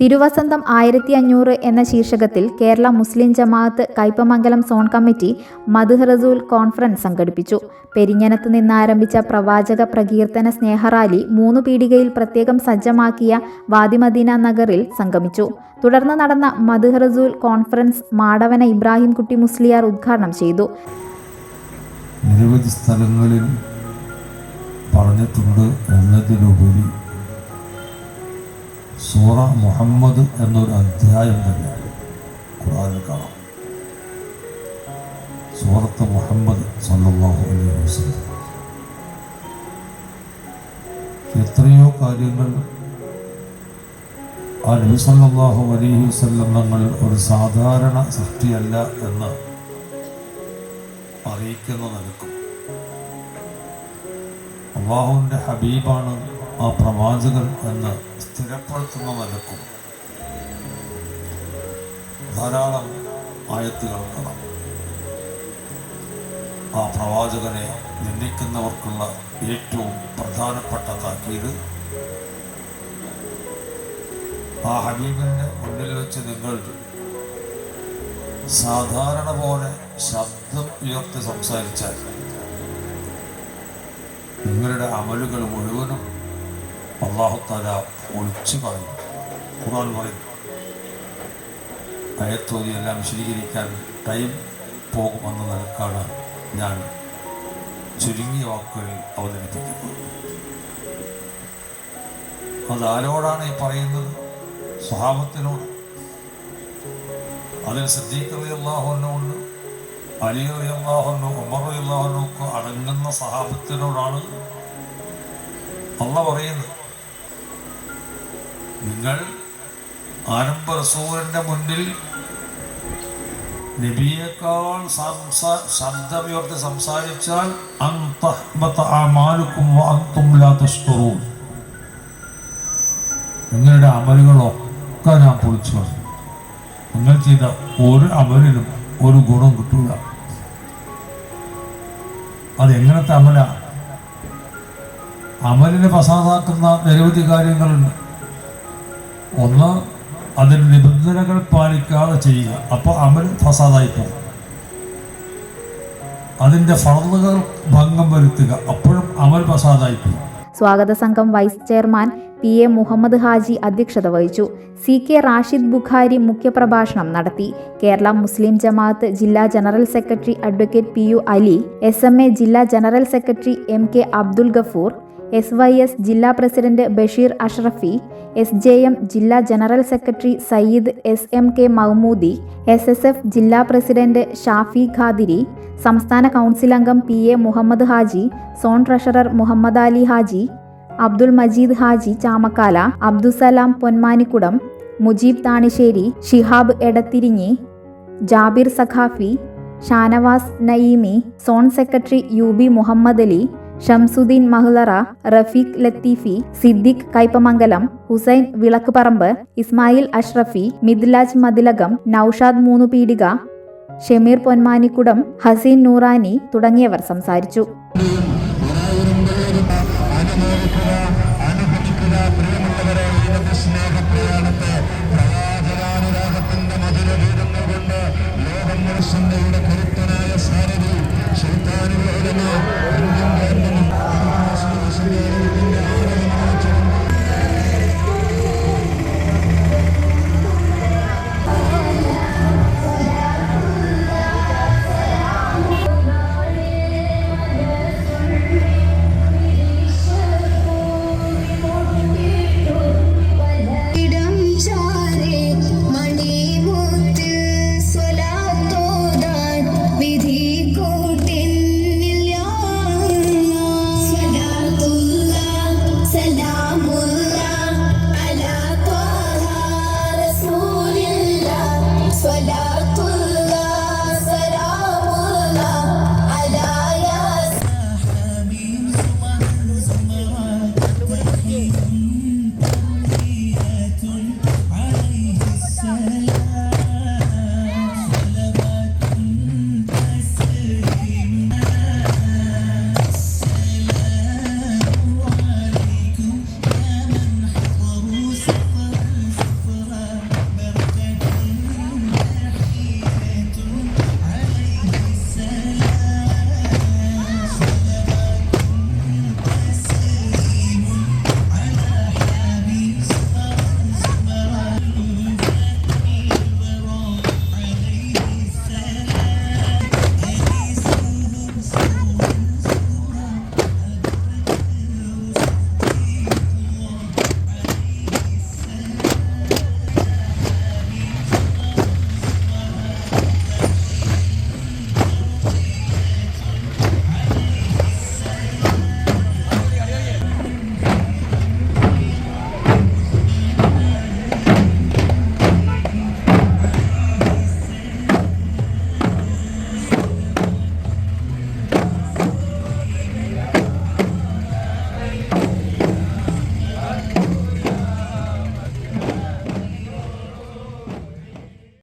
തിരുവസന്തം ആയിരത്തി അഞ്ഞൂറ് എന്ന ശീർഷകത്തിൽ Kerala Muslim Jamaath Kaipamangalam zone committee Madhuharasool conference സംഘടിപ്പിച്ചു. പെരിഞ്ഞനത്ത് നിന്നാരംഭിച്ച പ്രവാചക പ്രകീർത്തന സ്നേഹറാലി മൂന്ന് പീടികയിൽ പ്രത്യേകം സജ്ജമാക്കിയ വാദിമദീന നഗറിൽ സംഗമിച്ചു. തുടർന്ന് നടന്ന മധുഹറസൂൽ കോൺഫറൻസ് മാടവന ഇബ്രാഹിം കുട്ടി മുസ്ലിയാർ ഉദ്ഘാടനം ചെയ്തു. നിരവധി സ്ഥലങ്ങളിൽ പറഞ്ഞിട്ടുണ്ട് സൂറ മുഹമ്മദ് എന്നൊരു അധ്യായം തന്നെ ഖുറാനിൽ കാണാം. സൂറത്ത് മുഹമ്മദ് സല്ലല്ലാഹു അലൈഹി വസല്ലം. എത്രയോ കാര്യങ്ങൾ ആ നബി സല്ലല്ലാഹു അലൈഹി വസല്ലം തങ്ങൾ ഒരു സാധാരണ സൃഷ്ടിയല്ല എന്ന് അറിയിക്കുന്ന നിലക്കും. അള്ളാഹുവിന്റെ ഹബീബാണ് ആ പ്രവാചകൻ എന്ന് സ്ഥിരപ്പെടുത്തുന്ന നിലക്കും ധാരാളം ആയത്തുകൾ കാണാം. ആ പ്രവാചകനെ നിന്ദിക്കുന്നവർക്കുള്ള ഏറ്റവും പ്രധാനപ്പെട്ട താക്കീത് ആ ഹബീബിന്റെ മുന്നിൽ വെച്ച് നിങ്ങൾ സാധാരണ പോലെ ശബ്ദം ഉയർത്തി സംസാരിച്ചാൽ നിങ്ങളുടെ അമലുകൾ മുഴുവനും അള്ളാഹുത്താല ഒളിച്ചു പറയും ഖുർആൻ പറയും അയത്തോതി എല്ലാം വിശദീകരിക്കാൻ ടൈം പോകുമെന്ന നിലക്കാണ് ഞാൻ ചുരുങ്ങിയ വാക്കുകളിൽ അവതരിപ്പിക്കുന്നത്. അതാരോടാണ് ഈ പറയുന്നത്? സ്വഭാവത്തിനോട് അതിൽ സിദ്ദീഖ് അള്ളാഹുവിനോട് അലി അള്ളാഹുനോ ഉമർ അലി അള്ളാഹുനൊക്കെ അടങ്ങുന്ന സഹാബത്തിനോടാണ് അള്ള പറയുന്നത്. നിങ്ങൾ ആരംഭ റസൂലിന്റെ മുന്നിൽ നബിയേക്കാൾ ശബ്ദമുയർത്തി സംസാരിച്ചാൽ നിങ്ങളുടെ അമലുകളൊക്കെ ഞാൻ പൊളിച്ചു പറഞ്ഞു നിങ്ങൾ ചെയ്ത ഒരു അമലിനും ഒരു ഗുണം കിട്ടൂല. അതെങ്ങനത്തെ അമല? അമലിനെ പ്രസാദാക്കുന്ന നിരവധി കാര്യങ്ങളുണ്ട്. ഒന്ന് അതിൽ നിബന്ധനകൾ പാലിക്കാതെ ചെയ്യുക. അപ്പോൾ അമൽ ഫസാദായി പോകും അതിന്റെ ഫറലുകൾ ഭംഗം വരുത്തുക. അപ്പോഴും അമൽ ഫസാദായി പോകും സ്വാഗത സംഘം vice chairman P A Muhammad Haji അധ്യക്ഷത വഹിച്ചു. സി കെ റാഷിദ് ബുഖാരി മുഖ്യപ്രഭാഷണം നടത്തി. കേരള മുസ്ലിം ജമാഅത്ത് ജില്ലാ general secretary advocate P U Ali S M A ജില്ലാ general secretary M K Abdul Gafoor S Y S ജില്ലാ president Basheer Ashrafi S J M ജില്ലാ general secretary Sayyid S M K Mahmoodi S S F ജില്ലാ president Shafi Qadiri സംസ്ഥാന council അംഗം P A Muhammad Haji zone treasurer Muhammad Ali Haji Abdul Majeed Haji Chamakkala Abdussalam Ponmanikkudam Mujeeb Thanissery Shihab Edathirinji Jabir Saqafi Shanavas Naeemi zone secretary U B Muhammad Ali Shamsuddin Mahlara Rafeeq Latheefi Siddique Kaipamangalam Hussain Vilakkuparambu Ismail Ashrafi Midlaj Mathilakam Noushad Moonnupeedika Shameer Ponmanikkudam Haseen Noorani തുടങ്ങിയവർ സംസാരിച്ചു. സാരഥി Indian government